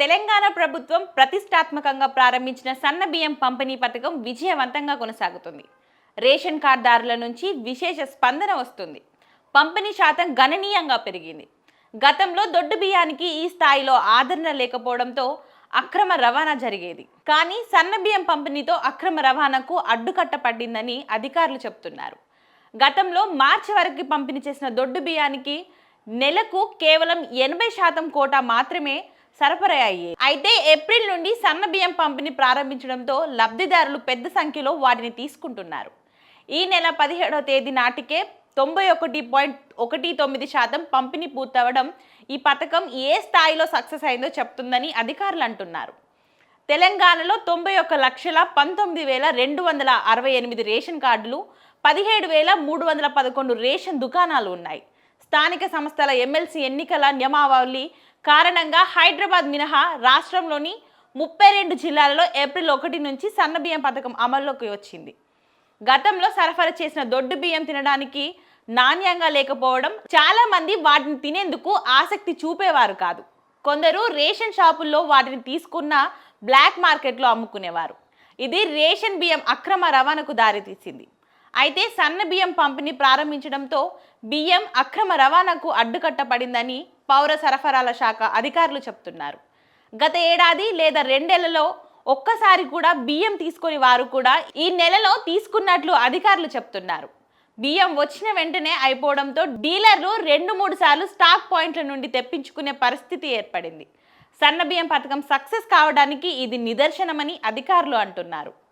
తెలంగాణ ప్రభుత్వం ప్రతిష్టాత్మకంగా ప్రారంభించిన సన్న బియ్యం పంపిణీ పథకం విజయవంతంగా కొనసాగుతుంది. రేషన్ కార్డుదారుల నుంచి విశేష స్పందన వస్తుంది. పంపిణీ శాతం గణనీయంగా పెరిగింది. గతంలో దొడ్డు బియ్యానికి ఈ స్థాయిలో ఆదరణ లేకపోవడంతో అక్రమ రవాణా జరిగేది. కానీ సన్న బియ్యం పంపిణీతో అక్రమ రవాణాకు అడ్డుకట్ట పడిందని అధికారులు చెప్తున్నారు గతంలో మార్చి వరకు పంపిణీ చేసిన దొడ్డు బియ్యానికి నెలకు కేవలం ఎనభై శాతం కోటా మాత్రమే సరఫరా అయ్యాయి అయితే ఏప్రిల్ నుండి సన్న బియ్యం పంపిణీ ప్రారంభించడంతో లబ్ధిదారులు పెద్ద సంఖ్యలో వాటిని తీసుకుంటున్నారు. ఈ నెల పదిహేడవ తేదీ నాటికే తొంభై ఒకటి పాయింట్ ఒకటి తొమ్మిది శాతం పంపిణీ పూర్తవడం ఈ పథకం ఏ స్థాయిలో సక్సెస్ అయిందో చెప్తుందని అధికారులు అంటున్నారు. తెలంగాణలో తొంభై ఒక లక్షల పంతొమ్మిది వేల రెండు వందల అరవై ఎనిమిది రేషన్ కార్డులు పదిహేడు వేల మూడు వందల పదకొండు రేషన్ దుకాణాలు ఉన్నాయి. స్థానిక సంస్థల ఎమ్మెల్సీ ఎన్నికల నియమావళి కారణంగా హైదరాబాద్ మినహా రాష్ట్రంలోని ముప్పై రెండు జిల్లాలలో ఏప్రిల్ ఒకటి నుంచి సన్నబియ్యం పథకం అమల్లోకి వచ్చింది. గతంలో సరఫరా చేసిన దొడ్డు బియ్యం తినడానికి నాణ్యంగా లేకపోవడం చాలామంది వాటిని తినేందుకు ఆసక్తి చూపేవారు కాదు. కొందరు రేషన్ షాపుల్లో వాటిని తీసుకున్న బ్లాక్ మార్కెట్లో అమ్ముకునేవారు. ఇది రేషన్ బియ్యం అక్రమ రవాణాకు దారితీసింది. అయితే సన్న బియ్యం పంపిణీ ప్రారంభించడంతో బియ్యం అక్రమ రవాణాకు అడ్డుకట్టపడిందని పౌర సరఫరాల శాఖ అధికారులు చెప్తున్నారు. గత ఏడాది లేదా రెండేళ్ళలో ఒక్కసారి కూడా బియ్యం తీసుకొని వారు కూడా ఈ నెలలో తీసుకున్నట్లు అధికారులు చెప్తున్నారు. బియ్యం వచ్చిన వెంటనే అయిపోవడంతో డీలర్లు రెండు మూడు సార్లు స్టాక్ పాయింట్ల నుండి తెప్పించుకునే పరిస్థితి ఏర్పడింది. సన్న బియ్యం పథకం సక్సెస్ కావడానికి ఇది నిదర్శనమని అధికారులు అంటున్నారు.